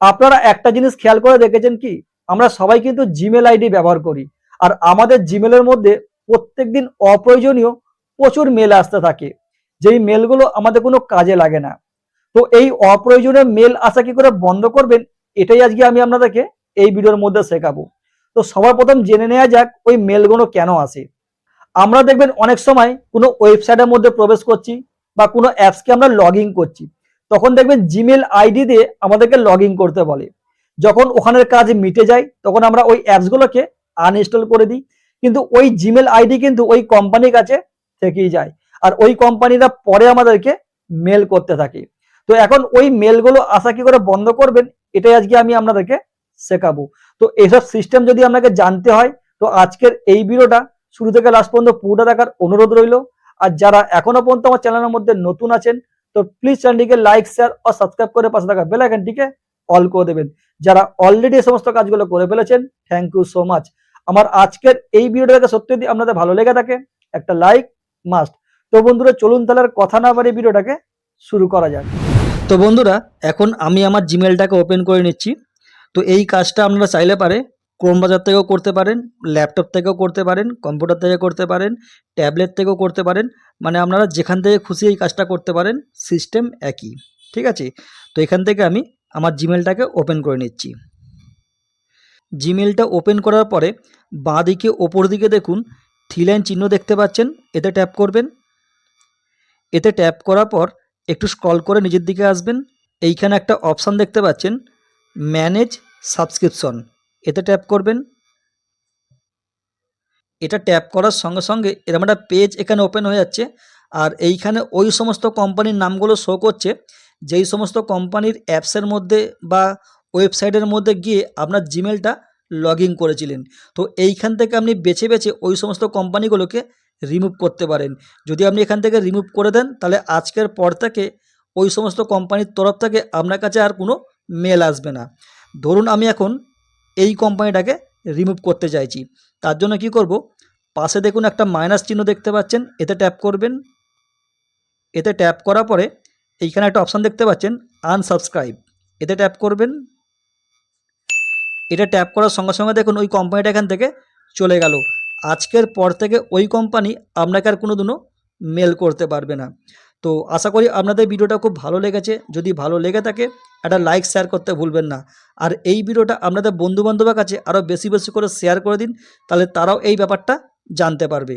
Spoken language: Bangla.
আপনারা একটা জিনিস খেয়াল করে দেখেছেন কি? আমরা সবাই কিন্তু জিমেল আইডি ব্যবহার করি। আর আমাদের জিমেলের মধ্যে প্রত্যেকদিন অপ্রয়োজনীয় প্রচুর মেল আসতে থাকে। যেই মেলগুলো আমাদের কোনো কাজে লাগে না। তো এই অপ্রয়োজনীয় মেল আসা কি করে বন্ধ করবেন? এটাই আজকে আমি আপনাদেরকে এই ভিডিওর মধ্যে শেখাবো। তো সবার প্রথম জেনে নেওয়া যাক ওই মেলগুলো কেন আসে। আমরা দেখবেন অনেক সময় কোনো ওয়েবসাইটের মধ্যে প্রবেশ করছি বা কোনো অ্যাপসকে আমরা লগ করছি। তখন দেখবেন জিমেল আইডি দিয়ে আমাদেরকে লগ করতে বলে। যখন ওখানের কাজ মিটে যায়, তখন আমরা ওই অ্যাপসগুলোকে আনইনস্টল করে দিই। কিন্তু ওই জিমেল আইডি কিন্তু ওই কোম্পানির কাছে থেকেই যায়। আর ওই কোম্পানিরা পরে আমাদেরকে মেল করতে থাকে। তো এখন ওই মেলগুলো আসা কি করে বন্ধ করবেন, এটাই আজকে আমি আপনাদেরকে শেখাবো। তো এসব সিস্টেম যদি আপনাকে জানতে হয়, তো আজকের এই ভিডিওটা শুরু থেকে লাস্ট পর্যন্ত পুরোটা দেখার অনুরোধ রইল। আর যারা এখনও পর্যন্ত আমার চ্যানেলের মধ্যে নতুন আছেন তো প্লিজ চ্যানেলটিকে লাইক শেয়ার ও সাবস্ক্রাইব করে পাশে থাকা বেল আইকনটিকে অল করে দেবেন। যারা অলরেডি সমস্ত কাজগুলো করে ফেলেছেন থ্যাংক ইউ সো মাচ আমার আজকের এই ভিডিওটা দেখে সত্যি যদি আপনাদের ভালো লেগে থাকে, একটা লাইক মাস্ট তো বন্ধুরা, চলুন তাহলে আর কথা না বাড়ি ভিডিওটাকে শুরু করা যাক। তো বন্ধুরা, এখন আমি আমার জিমেলটাকে ওপেন করে নিচ্ছি। তো এই কাজটা আপনারা চাইলে পারে ক্রোম বাজার থেকেও করতে পারেন ল্যাপটপ থেকেও করতে পারেন কম্পিউটার থেকে করতে পারেন ট্যাবলেট থেকেও করতে পারেন মানে আপনারা যেখান থেকে খুশি এই কাজটা করতে পারেন সিস্টেম একই, ঠিক আছে? তো এখান থেকে আমি আমার জিমেলটাকে ওপেন করে নিচ্ছি। জিমেলটা ওপেন করার পরে বাঁ দিকে ওপর দিকে দেখুন থ্রি লাইন চিহ্ন দেখতে পাচ্ছেন, এতে ট্যাপ করবেন। এতে ট্যাপ করার পর একটু স্ক্রল করে নিজের দিকে আসবেন। এইখানে একটা অপশান দেখতে পাচ্ছেন ম্যানেজ সাবস্ক্রিপশন এতে ট্যাপ করবেন। এটা ট্যাপ করার সঙ্গে সঙ্গে এরকম একটা পেজ এখানে ওপেন হয়ে যাচ্ছে। আর এইখানে ওই সমস্ত কোম্পানির নামগুলো শো করছে। যেই সমস্ত কোম্পানির অ্যাপসের মধ্যে বা ওয়েবসাইটের মধ্যে গিয়ে আপনার জিমেলটা লগ ইন করেছিলেন। তো এইখান থেকে আপনি বেছে বেছে ওই সমস্ত কোম্পানিগুলোকে রিমুভ করতে পারেন। যদি আপনি এখান থেকে রিমুভ করে দেন, তাহলে আজকের পর থেকে ওই সমস্ত কোম্পানির তরফ থেকে আপনার কাছে আর কোনো মেল আসবে না। ধরুন আমি এখন এই কোম্পানিটাকে রিমুভ করতে চাইছি। তার জন্য কি করব? পাশে দেখুন একটা মাইনাস চিহ্ন দেখতে পাচ্ছেন, এতে ট্যাপ করবেন। এতে ট্যাপ করার পরে এইখানে একটা অপশান দেখতে পাচ্ছেন আনসাবস্ক্রাইব এতে ট্যাপ করবেন। এটা ট্যাপ করার সঙ্গে সঙ্গে দেখুন ওই কোম্পানিটা এখান থেকে চলে গেল। আজকের পর থেকে ওই কোম্পানি আপনাকে আর কোনো দিনও মেল করতে পারবে না। তো আশা করি আপনাদের ভিডিওটা খুব ভালো লেগেছে। যদি ভালো লেগে থাকে, একটা লাইক শেয়ার করতে ভুলবেন না। আর এই ভিডিওটা আপনাদের বন্ধুবান্ধবের কাছে আরও বেশি বেশি করে শেয়ার করে দিন, তাহলে তারাও এই ব্যাপারটা জানতে পারবে।